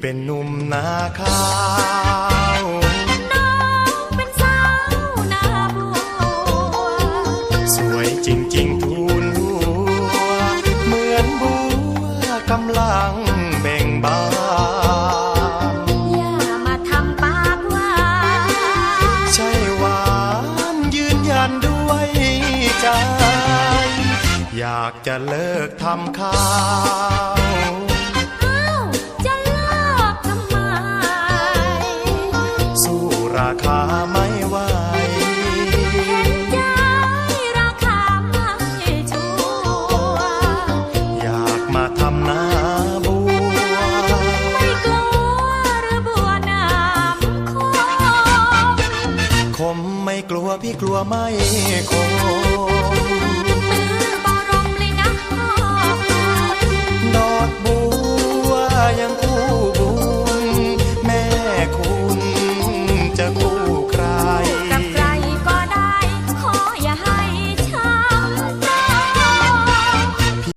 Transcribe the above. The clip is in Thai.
เป็นหนุ่มนาข้าวน้องเป็นสาวนาบัวสวยจริงๆทูลหัวเหมือนบัวกำลังเบ่งบานอย่ามาทำปากหวานใช่หวานยืนยันด้วยใจ อยากจะเลิกทำข้าว ราคาไม่ไหวเห็นใจราคาไม่ชัวร์อยากมาทำนาบัวไม่กลัวหรือบัวน้ำคมคมไม่กลัวพี่กลัวไม่คม